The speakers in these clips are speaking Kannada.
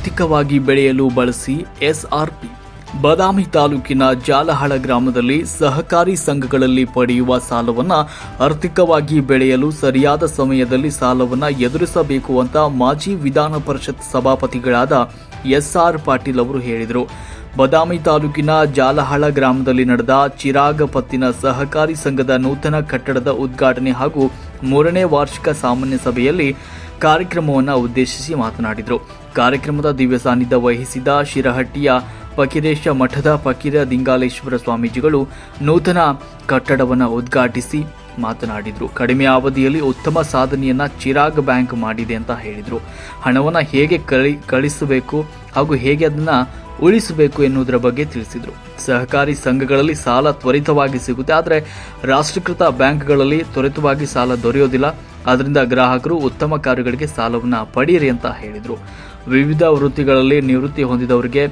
ಆರ್ಥಿಕವಾಗಿ ಬೆಳೆಯಲು ಬಳಸಿ ಎಸ್ಆರ್ಪಿ. ಬದಾಮಿ ತಾಲೂಕಿನ ಜಾಲಹಳ ಗ್ರಾಮದಲ್ಲಿ ಸಹಕಾರಿ ಸಂಘಗಳಲ್ಲಿ ಪಡೆಯುವ ಸಾಲವನ್ನು ಆರ್ಥಿಕವಾಗಿ ಬೆಳೆಯಲು ಸರಿಯಾದ ಸಮಯದಲ್ಲಿ ಸಾಲವನ್ನು ಎದುರಿಸಬೇಕು ಅಂತ ಮಾಜಿ ವಿಧಾನ ಪರಿಷತ್ ಸಭಾಪತಿಗಳಾದ ಎಸ್ಆರ್ ಪಾಟೀಲ್ ಅವರು ಹೇಳಿದರು. ಬದಾಮಿ ತಾಲೂಕಿನ ಜಾಲಹಳ ಗ್ರಾಮದಲ್ಲಿ ನಡೆದ ಚಿರಾಗ ಪತ್ತಿನ ಸಹಕಾರಿ ಸಂಘದ ನೂತನ ಕಟ್ಟಡದ ಉದ್ಘಾಟನೆ ಹಾಗೂ ಮೂರನೇ ವಾರ್ಷಿಕ ಸಾಮಾನ್ಯ ಸಭೆಯಲ್ಲಿ ಕಾರ್ಯಕ್ರಮವನ್ನು ಉದ್ದೇಶಿಸಿ ಮಾತನಾಡಿದರು. ಕಾರ್ಯಕ್ರಮದ ದಿವ್ಯ ಸಾನ್ನಿಧ್ಯ ವಹಿಸಿದ ಶಿರಹಟ್ಟಿಯ ಪಕಿರೇಶ ಮಠದ ಪಕಿರ ದಿಂಗಾಲೇಶ್ವರ ಸ್ವಾಮೀಜಿಗಳು ನೂತನ ಕಟ್ಟಡವನ್ನು ಉದ್ಘಾಟಿಸಿ ಮಾತನಾಡಿದರು. ಕಡಿಮೆ ಅವಧಿಯಲ್ಲಿ ಉತ್ತಮ ಸಾಧನೆಯನ್ನು ಚಿರಾಗ್ ಬ್ಯಾಂಕ್ ಮಾಡಿದೆ ಅಂತ ಹೇಳಿದರು. ಹಣವನ್ನು ಹೇಗೆ ಕಳಿ, ಕಳಿಸಬೇಕು ಹಾಗೂ ಹೇಗೆ ಅದನ್ನು ಉಳಿಸಬೇಕು ಎನ್ನುವುದರ ಬಗ್ಗೆ ತಿಳಿಸಿದರು. ಸಹಕಾರಿ ಸಂಘಗಳಲ್ಲಿ ಸಾಲ ತ್ವರಿತವಾಗಿ ಸಿಗುತ್ತೆ, ಆದರೆ ರಾಷ್ಟ್ರೀಕೃತ ಬ್ಯಾಂಕ್ಗಳಲ್ಲಿ ತ್ವರಿತವಾಗಿ ಸಾಲ ದೊರೆಯೋದಿಲ್ಲ. ಆದ್ದರಿಂದ ಗ್ರಾಹಕರು ಉತ್ತಮ ಕಾರ್ಯಗಳಿಗೆ ಸಾಲವನ್ನು ಪಡೆಯಿರಿ ಅಂತ ಹೇಳಿದರು. ವಿವಿಧ ವೃತ್ತಿಗಳಲ್ಲಿ ನಿವೃತ್ತಿ ಹೊಂದಿದವರಿಗೆ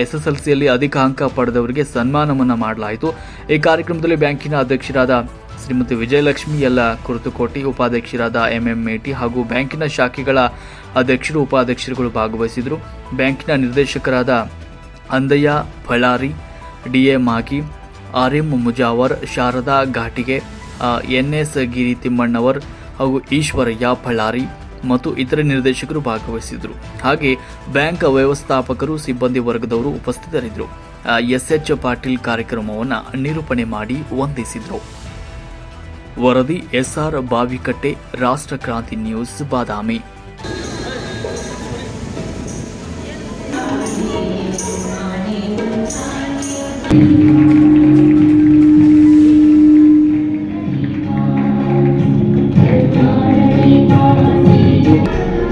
ಎಸ್ ಎಸ್ ಎಲ್ ಸಿಯಲ್ಲಿ ಅಧಿಕ ಅಂಕ ಪಡೆದವರಿಗೆ ಸನ್ಮಾನವನ್ನು ಮಾಡಲಾಯಿತು. ಈ ಕಾರ್ಯಕ್ರಮದಲ್ಲಿ ಬ್ಯಾಂಕಿನ ಅಧ್ಯಕ್ಷರಾದ ಶ್ರೀಮತಿ ವಿಜಯಲಕ್ಷ್ಮಿ, ಎಲ್ಲ ಕುರುತುಕೋಟಿ ಉಪಾಧ್ಯಕ್ಷರಾದ ಎಂಎಂ ಮೇಟಿ ಹಾಗೂ ಬ್ಯಾಂಕಿನ ಶಾಖೆಗಳ ಅಧ್ಯಕ್ಷರು, ಉಪಾಧ್ಯಕ್ಷರುಗಳು ಭಾಗವಹಿಸಿದರು. ಬ್ಯಾಂಕಿನ ನಿರ್ದೇಶಕರಾದ Andayya Ballari D A Magi R M Mujawar, Sharada ಘಾಟಿಗೆ N S Giri Timmannavar ಹಾಗೂ ಈಶ್ವರಯ್ಯ ಬಳ್ಳಾರಿ ಮತ್ತು ಇತರೆ ನಿರ್ದೇಶಕರು ಭಾಗವಹಿಸಿದರು ಹಾಗೆ ಬ್ಯಾಂಕ್ ವ್ಯವಸ್ಥಾಪಕರು, ಸಿಬ್ಬಂದಿ ವರ್ಗದವರು ಉಪಸ್ಥಿತರಿದ್ದರು. ಎಸ್ ಎಚ್ ಪಾಟೀಲ್ ಕಾರ್ಯಕ್ರಮವನ್ನು ನಿರೂಪಣೆ ಮಾಡಿ ವಂದಿಸಿದರು. ವರದಿ, ಎಸ್ಆರ್ ಬಾವಿಕಟ್ಟೆ, ರಾಷ್ಟ್ರ ಕ್ರಾಂತಿ ನ್ಯೂಸ್, ಬಾದಾಮಿ.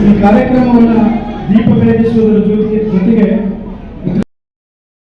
ಈ ಕಾರ್ಯಕ್ರಮವನ್ನು ದೀಪ ಬೆಳಗಿಸುವುದರ ಜೊತೆಗೆ